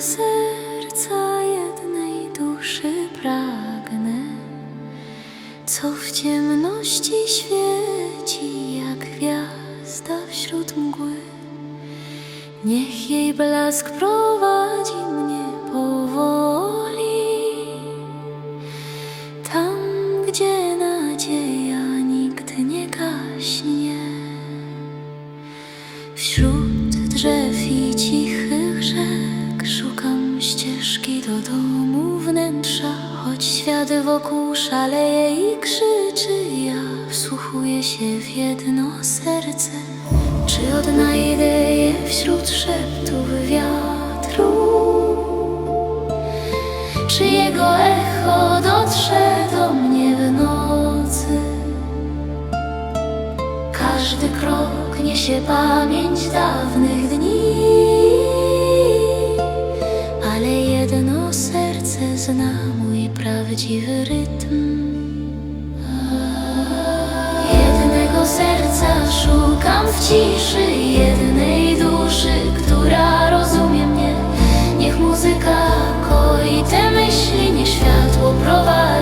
serca jednej duszy pragnę, co w ciemności świeci jak gwiazda wśród mgły. Niech jej blask prowadzi mnie powoli, tam gdzie nadzieja nigdy nie gaśnie. Wśród wokół szaleje i krzyczy, ja wsłuchuję się w jedno serce. Czy odnajdę je wśród szeptów wiatru? Czy jego echo dotrze do mnie w nocy? Każdy krok niesie pamięć dawnych dni, ale jedno serce zna mój prawdziwy rytm. Jednego serca szukam w ciszy, jednej duszy, która rozumie mnie. Niech muzyka koi te myśli, niech światło prowadzi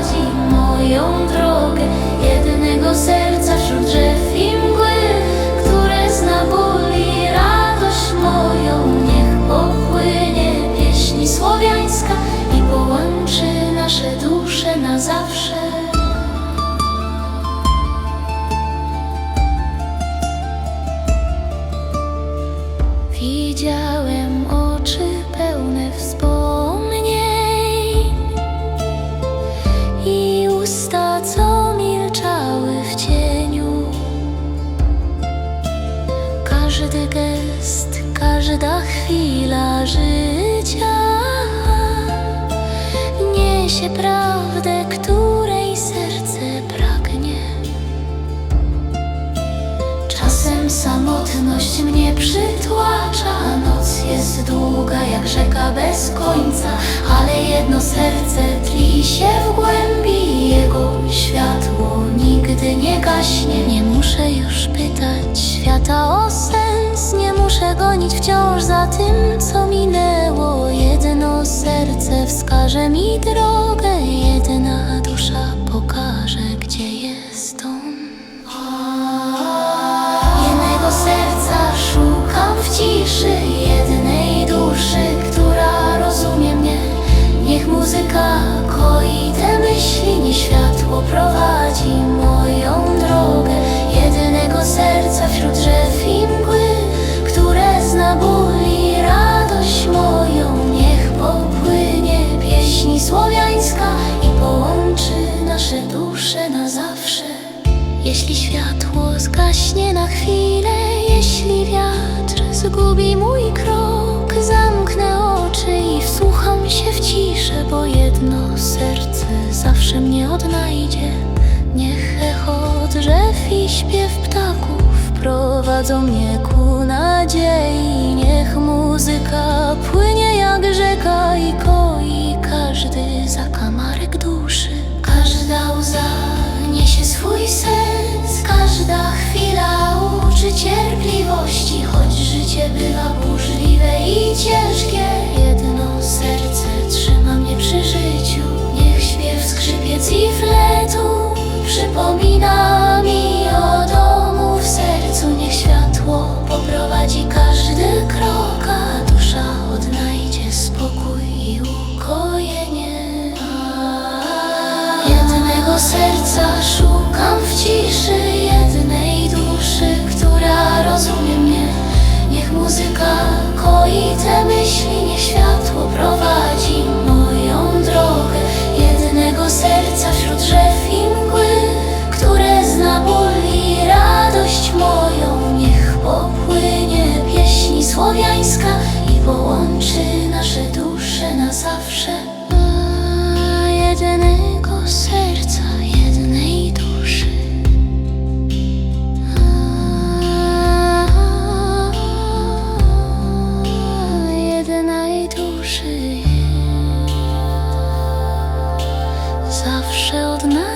Widziałem oczy pełne wspomnień i usta, co milczały w cieniu. Każdy gest, każda chwila życia niesie prawdę, której serce pragnie. Czasem samotność mnie przytłacza, a noc jest długa jak rzeka bez końca, ale jedno serce tli się w głębi, jego światło nigdy nie gaśnie. Nie muszę już pytać świata o sens, nie muszę gonić wciąż za tym, co minęło. Jedno serce wskaże mi drogę, jedna dusza pokaże, gdzie jest dom. Jednego serca szukam w ciszy, zgubi mój krok, zamknę oczy i wsłucham się w ciszę, bo jedno serce zawsze mnie odnajdzie. Niech echo drzew i śpiew ptaków prowadzą mnie ku nadziei. Niech muzyka płynie życie bywa burzliwe i ciężkie. Słowiańska i połączy nasze dusze na zawsze. A, Jednego serca, jednej duszy. Jednej duszy zawsze odnajdzie.